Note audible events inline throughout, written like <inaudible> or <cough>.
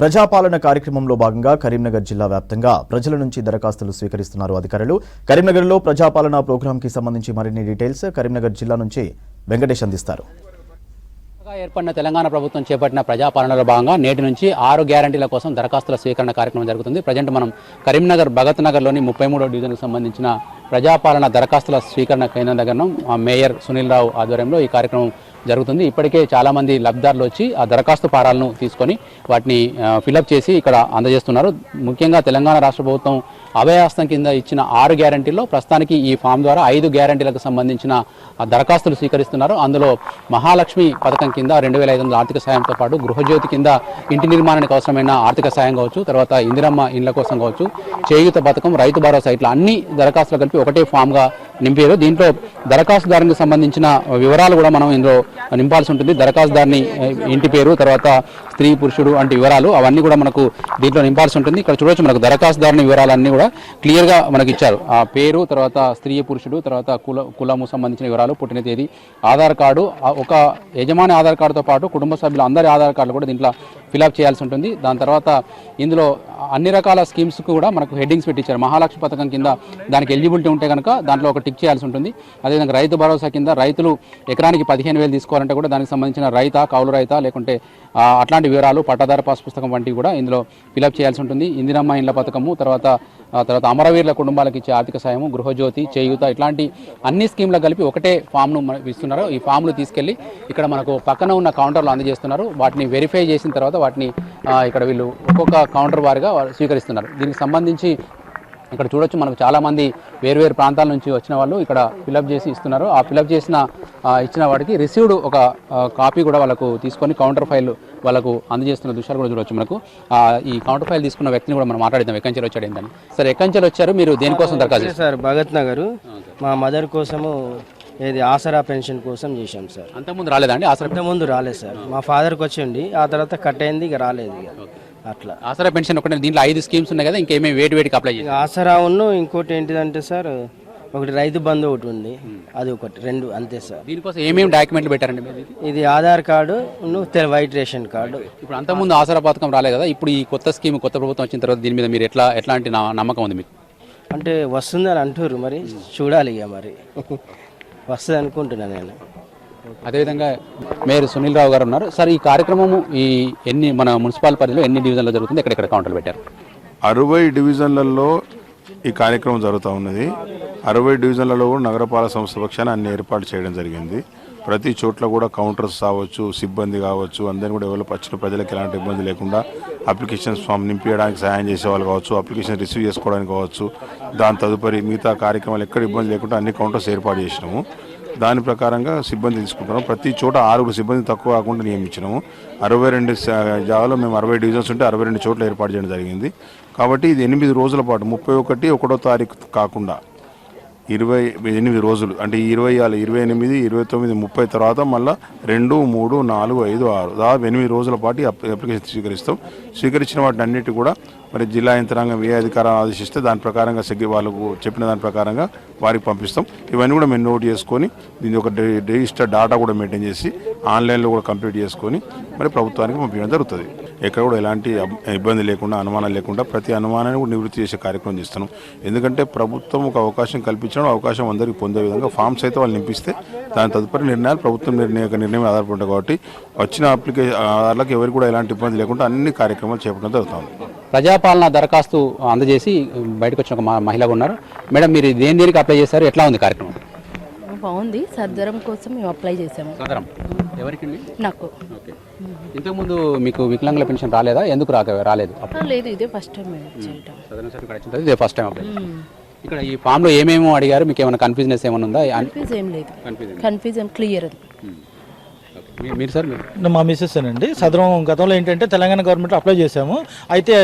ప్రజాపాలన కార్యక్రమంలో భాగంగా కరీంనగర్ జిల్లా వ్యాప్తంగా ప్రజల నుంచి దరఖాస్తులు స్వీకరిస్తున్నారు అధికారులు. కరీంనగర్లో ప్రజాపాలన ప్రోగ్రాంకి సంబంధించి మరిన్ని డీటెయిల్స్ కరీంనగర్ జిల్లా నుంచి వెంకటేష్ అందిస్తారు. ఏర్పడిన తెలంగాణ ప్రభుత్వం చేపట్టిన ప్రజాపాలనలో భాగంగా నేటి నుంచి ఆరు గ్యారంటీల కోసం దరఖాస్తుల స్వీకరణ కార్యక్రమం జరుగుతుంది. ప్రజెంట్ మనం కరీంనగర్ భగత్ నగర్లోని ముప్పై మూడో డివిజన్కు సంబంధించిన ప్రజాపాలన దరఖాస్తుల స్వీకరణ కేంద్రం దగ్గర మేయర్ సునీల్ రావు ఆధ్వర్యంలో ఈ కార్యక్రమం జరుగుతుంది. ఇప్పటికే చాలామంది లబ్ధిదారులు వచ్చి ఆ దరఖాస్తు పారాలను తీసుకొని వాటిని ఫిలప్ చేసి ఇక్కడ అందజేస్తున్నారు. ముఖ్యంగా తెలంగాణ రాష్ట్ర ప్రభుత్వం అభయహస్తం కింద ఇచ్చిన ఆరు గ్యారంటీల్లో ప్రస్తుతానికి ఈ ఫామ్ ద్వారా ఐదు గ్యారంటీలకు సంబంధించిన దరఖాస్తులు స్వీకరిస్తున్నారు. అందులో మహాలక్ష్మి పథకం కింద రెండు వేల ఐదు వందల ఆర్థిక సాయంతో పాటు గృహజ్యోతి కింద ఇంటి నిర్మాణానికి అవసరమైన ఆర్థిక సాయం కావచ్చు తర్వాత ఇందిరమ్మ ఇండ్ల కోసం కావచ్చు చేయూత పథకం రైతు భరోసా ఇట్లా అన్ని దరఖాస్తులు కలిపి ఒకటే ఫామ్గా నింపారు దీంట్లో దరఖాస్తుదారునికి సంబంధించిన వివరాలు కూడా మనం ఇందులో నింపాల్సి ఉంటుంది. దరఖాస్తుదారుని ఇంటి పేరు తర్వాత స్త్రీ పురుషుడు వంటి వివరాలు అవన్నీ కూడా మనకు దీంట్లో నింపాల్సి ఉంటుంది. ఇక్కడ చూడొచ్చు మనకు దరఖాస్తుదారుని వివరాలన్నీ కూడా క్లియర్గా మనకి ఇచ్చారు. ఆ పేరు తర్వాత స్త్రీ పురుషుడు తర్వాత కుల కులము సంబంధించిన వివరాలు పుట్టిన తేదీ ఆధార్ కార్డు ఒక యజమాని ఆధార్ కార్డుతో పాటు కుటుంబ సభ్యులు అందరి ఆధార్ కార్డులు కూడా దీంట్లో ఫిలప్ చేయాల్సి ఉంటుంది. దాని తర్వాత ఇందులో అన్ని రకాల స్కీమ్స్ కూడా మనకు హెడ్డింగ్స్ పెట్టించారు. మహాలక్ష్మి పథకం కింద దానికి ఎలిజిబిలిటీ ఉంటే కనుక దాంట్లో ఒక టిక్ చేయాల్సి ఉంటుంది. అదేవిధంగా రైతు భరోసా కింద రైతులు ఎకరానికి పదిహేను వేలు తీసుకోవాలంటే కూడా దానికి సంబంధించిన రైతా కౌలు రైతా లేకుంటే అట్లాంటి వివరాలు పట్టాదార పాస్ పుస్తకం వంటివి కూడా ఇందులో ఫిలప్ చేయాల్సి ఉంటుంది. ఇందిరమ్మ ఇండ్ల పథకము తర్వాత తర్వాత అమరవీరుల కుటుంబాలకు ఇచ్చే ఆర్థిక సాయము గృహజ్యోతి చేయూత ఇట్లాంటి అన్ని స్కీమ్లకు కలిపి ఒకటే ఫామ్ను ఇస్తున్నారు. ఈ ఫామ్ను తీసుకెళ్ళి ఇక్కడ మనకు పక్కన ఉన్న కౌంటర్లో అందజేస్తున్నారు. వాటిని వెరిఫై చేసిన తర్వాత వాటిని ఇక్కడ వీళ్ళు ఒక్కొక్క కౌంటర్ వారిగా స్వీకరిస్తున్నారు. దీనికి సంబంధించి ఇక్కడ చూడొచ్చు మనకు చాలా మంది వేరువేరు ప్రాంతాల నుంచి వచ్చిన వాళ్ళు ఇక్కడ ఫిలప్ చేసి ఇస్తున్నారు. ఆ ఫిలప్ చేసిన ఇచ్చిన వాటికి రిసీవ్డ్ ఒక కాపీ కూడా వాళ్ళకు తీసుకొని కౌంటర్ ఫైల్ వాళ్ళకు అందజేస్తున్న దృశ్యాలు కూడా చూడొచ్చు మనకు. ఆ, ఈ కౌంటర్ ఫైల్ తీసుకున్న వ్యక్తిని కూడా మనం మాట్లాడిద్దాం. ఎక్కంచెలు వచ్చాడు ఏంటని. సరే ఎక్కంచెలు వచ్చారు మీరు దేనికోసం దరఖాస్తు? సార్ భగత్ నగర్. మా మదర్ కోసము ఏది ఆసరా పెన్షన్ కోసం చేశాం సార్. అంతకుముందు రాలేదా అండి ఆసరా అంతకుముందు రాలేదు సార్. మా ఫాదర్కి వచ్చిండి ఆ తర్వాత కట్ అయింది ఇక రాలేదు ఇక. అట్లా. ఆసరా పెన్షన్ ఒకటే దీంట్లో ఐదు స్కీమ్స్ ఉన్నాయి కదా ఇంకేమేమి వేటి వేటికి అప్లై ఇక ఆసరా ఉన్ను ఇంకోటి ఏంటిదంటే సార్ ఒకటి రైతు బంధు ఒకటి ఉంది. అది ఒకటి రెండు అంతే సార్. దీనికోసం ఏమేమి డాక్యుమెంట్లు పెట్టారండి మీరు? ఇది Aadhaar card white ration card. ఇప్పుడు అంతకుముందు ఆసరా పథకం రాలేదు కదా ఇప్పుడు ఈ కొత్త స్కీమ్ కొత్త ప్రభుత్వం వచ్చిన తర్వాత దీని మీద మీరు ఎట్లా ఎట్లాంటి నమ్మకం ఉంది మీకు? అంటే వస్తుందని అంటుర్రు మరి చూడాలి ఇక మరి. <laughs> వస్తుంది అనుకుంటున్నాను నేను. అదేవిధంగా మేయర్ సునీల్ రావు గారు ఉన్నారు. సార్ ఈ కార్యక్రమము ఈ ఎన్ని మన మున్సిపల్ పరిధిలో ఎన్ని డివిజన్లో జరుగుతుంది? ఎక్కడెక్కడ కౌంటర్లు పెట్టారు? అరవై డివిజన్లలో ఈ కార్యక్రమం జరుగుతూ ఉన్నది. అరవై డివిజన్లలో కూడా నగరపాలక సంస్థ పక్షాన అన్ని ఏర్పాటు చేయడం జరిగింది. ప్రతి చోట్ల కూడా కౌంటర్స్ కావచ్చు సిబ్బంది కావచ్చు అందరిని కూడా ఎవరు వచ్చిన ప్రజలకు ఎలాంటి ఇబ్బంది లేకుండా అప్లికేషన్స్ ఫామ్ నింపించడానికి సహాయం చేసేవాళ్ళు కావచ్చు అప్లికేషన్ రిసీవ్ చేసుకోవడానికి కావచ్చు. దాని తదుపరి మిగతా కార్యక్రమాలు ఎక్కడ ఇబ్బంది లేకుండా అన్ని కౌంటర్స్ ఏర్పాటు చేసినాము. దాని ప్రకారంగా సిబ్బంది తీసుకుంటున్నాం ప్రతి చోట ఆరుగురు సిబ్బంది తక్కువ కాకుండా నియమించినాము. అరవై రెండు జాగాలో మేము అరవై డివిజన్స్ ఉంటే అరవై రెండు చోట్ల ఏర్పాటు చేయడం జరిగింది. కాబట్టి ఇది ఎనిమిది రోజుల పాటు ముప్పై ఒకటి ఒకటో తారీఖు కాకుండా ఇరవై ఎనిమిది రోజులు. అంటే ఇరవై ఆరు ఇరవై ఎనిమిది ఇరవై తొమ్మిది ముప్పై తర్వాత మళ్ళీ రెండు మూడు నాలుగు ఐదు ఆరు. దాదాపు ఎనిమిది రోజుల పాటు అప్- అప్లికేషన్ స్వీకరిస్తాం. స్వీకరించిన వాటిని అన్నిటి కూడా మరి జిల్లా యంత్రాంగం ఏ అధికారాలు ఆదేశిస్తే దాని ప్రకారంగా సెగ్గి వాళ్ళకు చెప్పిన దాని ప్రకారంగా వారికి పంపిస్తాం. ఇవన్నీ కూడా మేము నోట్ చేసుకొని దీని ఒక రిజిస్టర్ డాటా కూడా మెయింటైన్ చేసి ఆన్లైన్లో కూడా కంప్లీట్ చేసుకొని మరి ప్రభుత్వానికి పంపించడం జరుగుతుంది. ఎక్కడ కూడా ఎలాంటి ఇబ్బంది లేకుండా అనుమానం లేకుండా ప్రతి అనుమానాన్ని కూడా నివృత్తి చేసే కార్యక్రమం చేస్తున్నాం. ఎందుకంటే ప్రభుత్వం ఒక అవకాశం కల్పించడం అవకాశం అందరికీ పొందే విధంగా ఫామ్స్ అయితే వాళ్ళు నింపిస్తే దాని తదుపరి నిర్ణయాలు ప్రభుత్వం నిర్ణయ నిర్ణయం ఆధారపడ్డాయి కాబట్టి వచ్చిన అప్లికేషన్ ఆధారాలకు ఎవరికి కూడా ఎలాంటి ఇబ్బంది లేకుండా అన్ని కార్యక్రమాలు చేపట్టడం జరుగుతుంది. ప్రజాపాలన దరఖాస్తు అందజేసి బయటకు వచ్చిన ఒక మ- ఉన్నారు. మేడం మీరు దేని దేనికి అప్లై చేశారు? ఎట్లా ఉంది కార్యక్రమం? బాగుంది. సర్దరం కోసం మేము అప్లై చేసాము సదరం ఎవరికి నాకు. ఓకే. ఇంతకుముందు మీకు వికలాంగుల పెన్షన్ రాలేదా? ఎందుకు రాక రాలేదు? లేదు ఇదే ఫస్ట్ టైం మేము చేయటం. సదరన్ సర్టిఫికేట్ తర్వాత ఇదే ఫస్ట్ టైం అప్లై ఇక్కడ ఈ ఫామ్లో ఏమేమో అడిగారు? మీకు ఏమైనా కన్ఫ్యూజనెస్ ఏమైనా ఉందా? కన్ఫ్యూజ్ ఏం లేదు. కన్ఫ్యూజన్ కన్ఫ్యూజ్ ఏం క్లియర్ అది మీరు సార్ మా మిస్సెస్ అండి సదరం గతంలో ఏంటంటే తెలంగాణ గవర్నమెంట్ అప్లై చేశాము. అయితే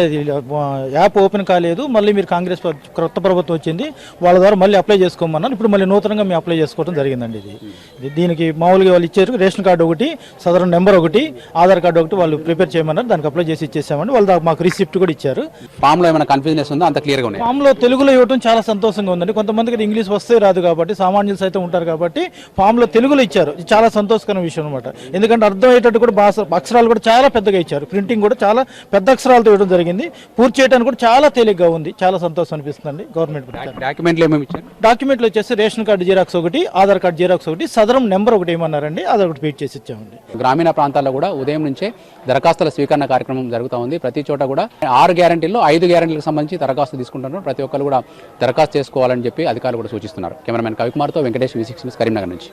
యాప్ ఓపెన్ కాలేదు. మళ్ళీ మీరు కాంగ్రెస్ కొత్త ప్రభుత్వం వచ్చింది. వాళ్ళ ద్వారా మళ్ళీ అప్లై చేసుకోమన్నారు. ఇప్పుడు మళ్ళీ నూతనంగా మేము అప్లై చేసుకోవడం జరిగిందండి ఇది. దీనికి మామూలుగా వాళ్ళు ఇచ్చారు. రేషన్ కార్డు ఒకటి సదరం నెంబర్ ఒకటి ఆధార్ కార్డు ఒకటి వాళ్ళు ప్రిపేర్ చేయమన్నారు. దానికి అప్లై చేసి ఇచ్చేసామండి. వాళ్ళు మాకు రిసిప్ట్ కూడా ఇచ్చారు. ఫామ్లో ఏమైనా కన్ఫ్యూజనెస్ ఉందా? అంత క్లియర్గా ఉన్నాయి. ఫామ్లో తెలుగులో ఇవ్వడం చాలా సంతోషంగా ఉందండి. కొంతమందికి ఇంగ్లీష్ వస్తే రాదు కాబట్టి సామాన్యులు సైతం ఉంటారు కాబట్టి ఫామ్లో తెలుగులో ఇచ్చారు. చాలా సంతోషకరమైన విషయం అనమాట ఎందుకంటే అర్థమయ్యేటట్టు కూడా భాష అక్షరాలు కూడా చాలా పెద్దగా ఇచ్చారు. ప్రింటింగ్ కూడా చాలా పెద్ద అక్షరాలతో ఇవ్వడం జరిగింది. పూర్తి చేయడానికి కూడా చాలా తేలిగ్గా ఉంది. చాలా సంతోషం అనిపిస్తుంది గవర్నమెంట్. డాక్యుమెంట్లు ఏమేమి ఇచ్చారు? డాక్యుమెంట్లు వచ్చేసి రేషన్ కార్డు జిరాక్స్ ఒకటి ఆధార్ కార్డు జిరాక్స్ ఒకటి సదరం నెంబర్ ఒకటి ఏమన్నారండి? అది ఒకటి ఫీడ్ చేసి ఇచ్చామండి. గ్రామీణ ప్రాంతాల్లో కూడా ఉదయం నుంచే దరఖాస్తుల స్వీకరణ కార్యక్రమం జరుగుతూ ఉంది. ప్రతి చోట కూడా ఆరు గ్యారంటీల్లో ఐదు గ్యారంటీలకు సంబంధించి దరఖాస్తు తీసుకుంటున్నారు. ప్రతి ఒక్కరు కూడా దరఖాస్తు చేసుకోవాలని చెప్పి అధికారులు కూడా సూచిస్తున్నారు. కెమెరామెన్ కవికుమార్తో వెంకటేష్ వి సిక్స్ కరీంనగర్ నుంచి.